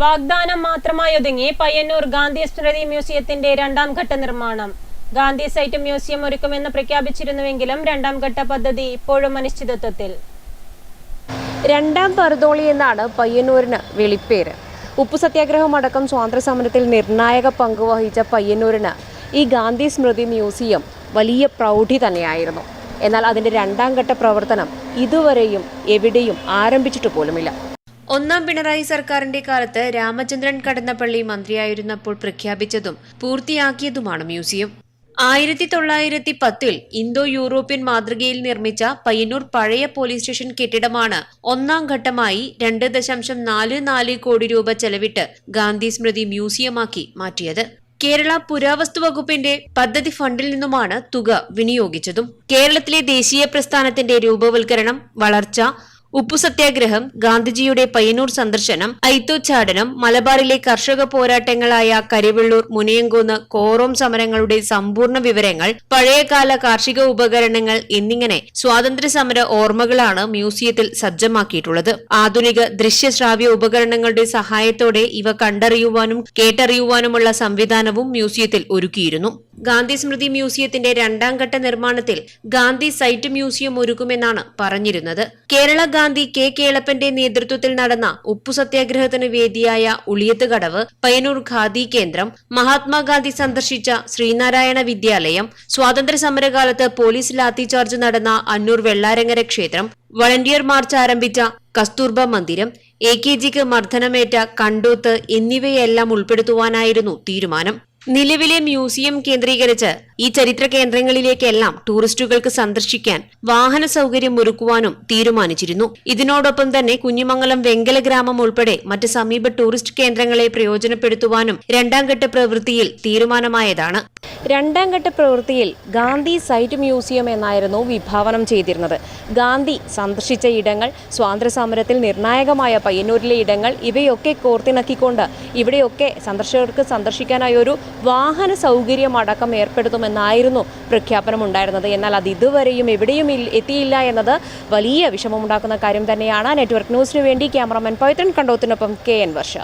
വാഗ്ദാനം മാത്രമായി ഒതുങ്ങി പയ്യന്നൂർ ഗാന്ധി സ്മൃതി മ്യൂസിയത്തിന്റെ രണ്ടാം ഘട്ട നിർമ്മാണം. ഗാന്ധി സൈറ്റ് മ്യൂസിയം ഒരുക്കുമെന്ന് പ്രഖ്യാപിച്ചിരുന്നുവെങ്കിലും രണ്ടാം ഘട്ട പദ്ധതി ഇപ്പോഴും അനിശ്ചിതത്വത്തിൽ. രണ്ടാം പർദോളി എന്നാണ് പയ്യന്നൂരിന് വിളിപ്പേര്. ഉപ്പു സത്യാഗ്രഹം അടക്കം സ്വാതന്ത്ര്യ സമരത്തിൽ നിർണായക പങ്ക് വഹിച്ച പയ്യന്നൂരിന് ഈ ഗാന്ധി സ്മൃതി മ്യൂസിയം വലിയ പ്രൗഢി തന്നെയായിരുന്നു. എന്നാൽ അതിന്റെ രണ്ടാം ഘട്ട പ്രവർത്തനം ഇതുവരെയും എവിടെയും ആരംഭിച്ചിട്ട് പോലുമില്ല. ഒന്നാം പിണറായി സർക്കാരിന്റെ കാലത്ത് രാമചന്ദ്രൻ കടന്നപ്പള്ളി മന്ത്രിയായിരുന്നപ്പോൾ പ്രഖ്യാപിച്ചതും പൂർത്തിയാക്കിയതുമാണ് മ്യൂസിയം. ആയിരത്തി തൊള്ളായിരത്തി പത്തിൽ ഇന്തോ യൂറോപ്യൻ മാതൃകയിൽ നിർമ്മിച്ച പയ്യന്നൂർ പഴയ പോലീസ് സ്റ്റേഷൻ കെട്ടിടമാണ് ഒന്നാം ഘട്ടമായി രണ്ട് ദശാംശം നാല് നാല് കോടി രൂപ ചെലവിട്ട് ഗാന്ധി സ്മൃതി മ്യൂസിയമാക്കി മാറ്റിയത്. കേരള പുരാവസ്തു വകുപ്പിന്റെ പദ്ധതി ഫണ്ടിൽ നിന്നുമാണ് തുക വിനിയോഗിച്ചതും. കേരളത്തിലെ ദേശീയ പ്രസ്ഥാനത്തിന്റെ രൂപവൽക്കരണം വളർച്ച ഉപ്പു സത്യാഗ്രഹം ഗാന്ധിജിയുടെ പയ്യന്നൂർ സന്ദർശനം ഐത്തോച്ചാടനം മലബാറിലെ കർഷക പോരാട്ടങ്ങളായ കരിവെള്ളൂർ മുനിയങ്കോന്ന് കോറോം സമരങ്ങളുടെ സമ്പൂർണ വിവരങ്ങൾ പഴയകാല കാർഷിക ഉപകരണങ്ങൾ എന്നിങ്ങനെ സ്വാതന്ത്ര്യ സമര ഓർമ്മകളാണ് മ്യൂസിയത്തിൽ സജ്ജമാക്കിയിട്ടുള്ളത്. ആധുനിക ദൃശ്യശ്രാവ്യ ഉപകരണങ്ങളുടെ സഹായത്തോടെ ഇവ കണ്ടറിയുവാനും കേട്ടറിയുവാനുമുള്ള സംവിധാനവും മ്യൂസിയത്തിൽ ഒരുക്കിയിരുന്നു. ഗാന്ധി സ്മൃതി മ്യൂസിയത്തിന്റെ രണ്ടാം ഘട്ട നിർമ്മാണത്തിൽ ഗാന്ധി സൈറ്റ് മ്യൂസിയം ഒരുക്കുമെന്നാണ് പറഞ്ഞിരുന്നത്. കേരള ഗാന്ധി കെ കേളപ്പന്റെ നേതൃത്വത്തിൽ നടന്ന ഉപ്പു സത്യാഗ്രഹത്തിന് വേദിയായ ഉളിയത്ത് കടവ് പയ്യന്നൂർ ഖാദി കേന്ദ്രം മഹാത്മാഗാന്ധി സന്ദർശിച്ച ശ്രീനാരായണ വിദ്യാലയം സ്വാതന്ത്ര്യ സമരകാലത്ത് പോലീസ് ലാത്തിചാർജ് നടന്ന അന്നൂർ വെള്ളാരങ്ങര ക്ഷേത്രം വളണ്ടിയർ മാർച്ച് ആരംഭിച്ച കസ്തൂർബ മന്ദിരം എ കെ ജിക്ക് മർദ്ദനമേറ്റ കണ്ടൂത്ത് എന്നിവയെല്ലാം ഉൾപ്പെടുത്തുവാനായിരുന്നു തീരുമാനം. നിലവിലെ മ്യൂസിയം കേന്ദ്രീകരിച്ച് ഈ ചരിത്ര കേന്ദ്രങ്ങളിലേക്കെല്ലാം ടൂറിസ്റ്റുകൾക്ക് സന്ദർശിക്കാൻ വാഹന സൗകര്യം ഒരുക്കുവാനും തീരുമാനിച്ചിരുന്നു. ഇതിനോടൊപ്പം തന്നെ കുഞ്ഞിമംഗലം വെങ്കല ഗ്രാമം ഉൾപ്പെടെ മറ്റ് സമീപ ടൂറിസ്റ്റ് കേന്ദ്രങ്ങളെ പ്രയോജനപ്പെടുത്തുവാനും രണ്ടാംഘട്ട പ്രവൃത്തിയിൽ തീരുമാനമായതാണ്. രണ്ടാം ഘട്ട പ്രവൃത്തിയിൽ ഗാന്ധി സൈറ്റ് മ്യൂസിയം എന്നായിരുന്നു വിഭാവനം ചെയ്തിരുന്നത്. ഗാന്ധി സന്ദർശിച്ച ഇടങ്ങൾ സ്വാതന്ത്ര്യ സമരത്തിൽ നിർണായകമായ പയ്യന്നൂരിലെ ഇടങ്ങൾ ഇവയൊക്കെ കോർത്തിണക്കിക്കൊണ്ട് ഇവിടെയൊക്കെ സന്ദർശകർക്ക് സന്ദർശിക്കാനായി ഒരു വാഹന സൗകര്യം അടക്കം ഏർപ്പെടുത്തുമെന്നായിരുന്നു പ്രഖ്യാപനം ഉണ്ടായിരുന്നത് എന്നാൽ അത് ഇതുവരെയും എവിടെയും എത്തിയില്ല എന്നത് വലിയ വിഷമമുണ്ടാക്കുന്ന കാര്യം തന്നെയാണ്. നെറ്റ്വർക്ക് ന്യൂസിനു വേണ്ടി ക്യാമറമാൻ പൈത്രൻ കണ്ടോത്തിനൊപ്പം കെ എൻ വർഷ.